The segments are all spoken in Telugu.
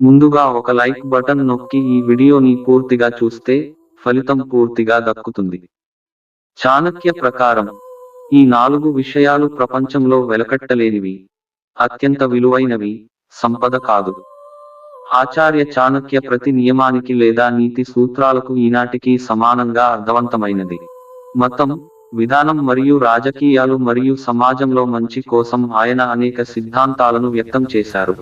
ముందుగా ఒక లైక్ బటన్ నొక్కి ఈ వీడియోని పూర్తిగా చూస్తే ఫలితం పూర్తిగా దక్కుతుంది. చాణక్య ప్రకారం ఈ నాలుగు విషయాలు ప్రపంచంలో వెలకట్టలేనివి అత్యంత విలువైనవి సంపద కాదు. ఆచార్య చాణక్య ప్రతి నియమానికి లేదా నీతి సూత్రాలకు ఈనాటికి సమానంగా అర్థవంతమైనది. మతం విధానం మరియు రాజకీయాలు మరియు సమాజంలో మంచి కోసం ఆయన అనేక సిద్ధాంతాలను వ్యక్తం చేశారు.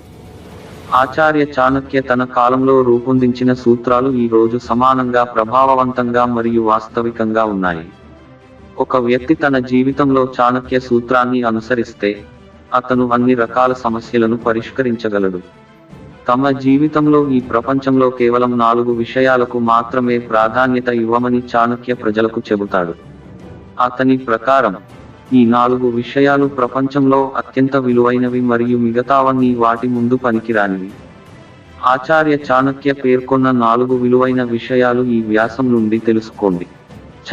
ఆచార్య చాణక్య తన కాలంలో రూపొందించిన సూత్రాలు ఈ రోజు సమానంగా ప్రభావవంతంగా మరియు వాస్తవికంగా ఉన్నాయి. ఒక వ్యక్తి తన జీవితంలో చాణక్య సూత్రాన్ని అనుసరిస్తే అతను అన్ని రకాల సమస్యలను పరిష్కరించగలడు. తమ జీవితంలో ఈ ప్రపంచంలో కేవలం నాలుగు విషయాలకు మాత్రమే ప్రాధాన్యత ఇవ్వమని చాణక్య ప్రజలకు చెబుతాడు. అతని ప్రకారం ఈ నాలుగు విషయాలు ప్రపంచంలో అత్యంత విలువైనవి మరియు మిగతావన్నీ వాటి ముందు పనికిరానివి. ఆచార్య చాణక్య పేర్కొన్న నాలుగు విలువైన విషయాలు ఈ వ్యాసం నుండి తెలుసుకోండి.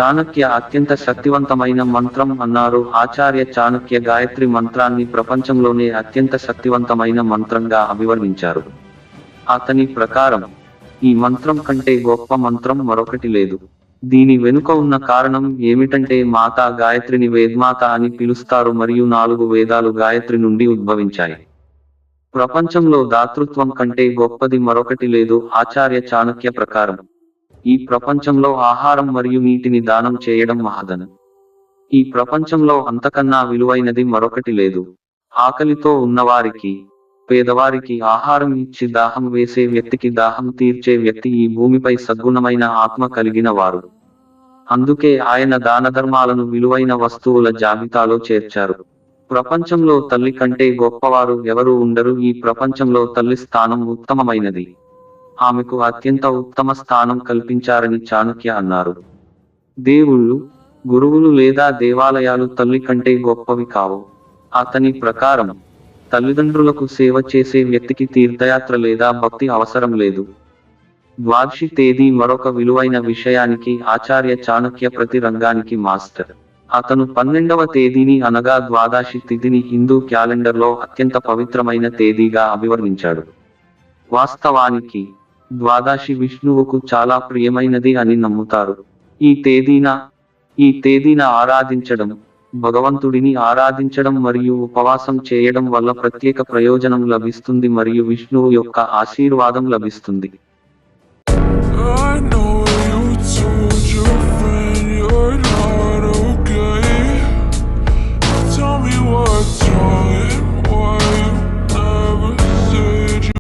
చాణక్య అత్యంత శక్తివంతమైన మంత్రం అన్నారు. ఆచార్య చాణక్య గాయత్రి మంత్రాన్ని ప్రపంచంలోనే అత్యంత శక్తివంతమైన మంత్రంగా అభివర్ణించారు. అతని ప్రకారం ఈ మంత్రం కంటే గొప్ప మంత్రం మరొకటి లేదు. దీని వెనుక ఉన్న కారణం ఏమిటంటే మాతా గాయత్రిని వేద్మాత అని పిలుస్తారు మరియు నాలుగు వేదాలు గాయత్రి నుండి ఉద్భవించాయి. ప్రపంచంలో దాతృత్వం కంటే గొప్పది మరొకటి లేదు ఆచార్య చాణక్య ప్రకారం. ఈ ప్రపంచంలో ఆహారం మరియు నీటిని దానం చేయడం మహాదన. ఈ ప్రపంచంలో అంతకన్నా విలువైనది మరొకటి లేదు. ఆకలితో ఉన్నవారికి పేదవారికి ఆహారం ఇచ్చి దాహం వేసే వ్యక్తికి దాహం తీర్చే వ్యక్తి ఈ భూమిపై సద్గుణమైన ఆత్మ కలిగిన వారు. అందుకే ఆయన దానధర్మాలను విలువైన వస్తువుల జాబితాలో చేర్చారు. ప్రపంచంలో తల్లి కంటే గొప్పవారు ఎవరు ఉండరు ఈ ప్రపంచంలో తల్లి స్థానం ఉత్తమమైనది. ఆమెకు అత్యంత ఉత్తమ స్థానం కల్పించారని చాణక్య అన్నారు. దేవుళ్ళు గురువులు లేదా దేవాలయాలు తల్లి కంటే గొప్పవి కావు. అతని ప్రకారం తల్లిదండ్రులకు సేవ చేసే వ్యక్తికి తీర్థయాత్ర లేదా భక్తి అవసరం లేదు. ద్వాదశి తేదీ మరొక విలువైన విషయానికి ఆచార్య చాణక్య ప్రతి రంగానికి మాస్టర్. అతను పన్నెండవ తేదీని అనగా ద్వాదశి తిథిని హిందూ క్యాలెండర్లో అత్యంత పవిత్రమైన తేదీగా అభివర్ణించాడు. వాస్తవానికి ద్వాదశి విష్ణువుకు చాలా ప్రియమైనది అని నమ్ముతారు. ఈ తేదీన ఈ తేదీన ఆరాధించడం భగవంతుడిని ఆరాధించడం మరియు ఉపవాసం చేయడం వల్ల ప్రత్యేక ప్రయోజనం లభిస్తుంది మరియు విష్ణువు యొక్క ఆశీర్వాదం లభిస్తుంది.